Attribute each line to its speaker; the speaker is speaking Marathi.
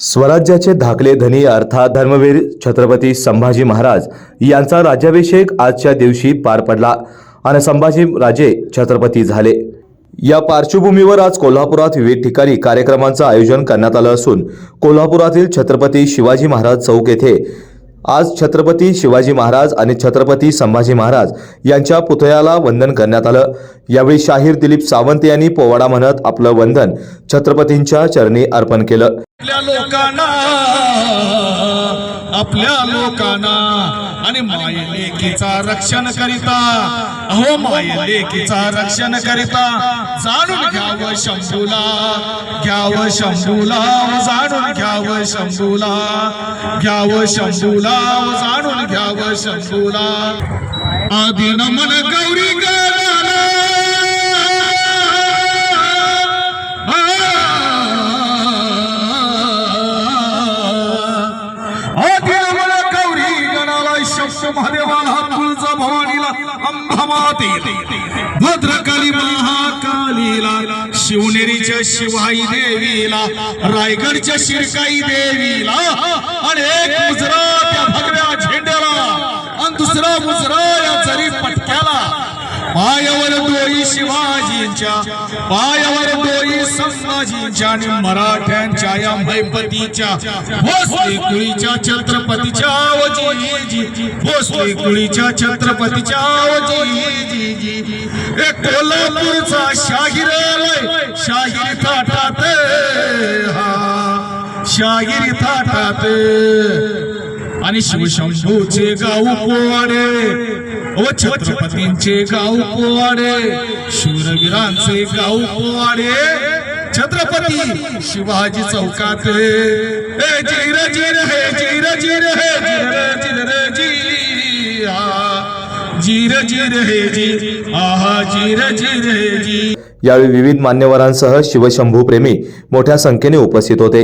Speaker 1: स्वराज्याचे धाकले धनी अर्थात धर्मवीर छत्रपती संभाजी महाराज यांचा राज्याभिषेक आजच्या दिवशी पार पडला आणि संभाजी राजे छत्रपती झाले. या पार्श्वभूमीवर आज कोल्हापुरात विविध ठिकाणी कार्यक्रमांचं आयोजन करण्यात आलं असून कोल्हापुरातील छत्रपती शिवाजी महाराज चौक येथे आज छत्रपती शिवाजी महाराज आणि छत्रपती संभाजी महाराज यांच्या पुतळ्याला वंदन करण्यात आलं. यावेळी शाहीर दिलीप सावंत यांनी पोवाडा म्हणत आपलं वंदन छत्रपतींच्या चरणी अर्पण केलं.
Speaker 2: आपल्या लोकांना आपल्या लोकांना आणि मायलेकीचा रक्षण करिता अहो मायलेकीचा रक्षण करिता जाण शंभूला घ्यावं शंभूला जाणून घ्यावं शंभूला घ्यावं शंभूला जाणून घ्यावं शंभूला आधी नमन गौरी गणाला आधी नमन गौरी गणाला शब्द महादेवाला भद्रकाली महाकालीला शिवनेरीच्या शिवाई देवीला रायगडच्या शिरकाई देवीला अनेक पायावर दोई शिवाजींच्या पायावर दोई संभाजींच्या आणि मराठ्यांच्या या मैपतीच्या भोसले कुळीच्या छत्रपतीच्या वजी भोसले कुळीच्या छत्रपतीच्या वजी कोल्हापूरचा शाहीर शाहीर थाटात हा शाहीर थाटात आणि शिवशंभूचे गाव पोवाडे. ओ छत्रपतींचे गाव पोवाडे. शूरवीरांचे गाव पोवाडे. छत्रपती शिवाजी चौकात ए जीर जीर हे जीर जीर हे जीर जीर जी जीर जीर हे जी आहा जीर जीर हे जी
Speaker 1: यावेळी विविध मान्यवरांसह शिवशंभू प्रेमी मोठ्या संख्येने उपस्थित होते.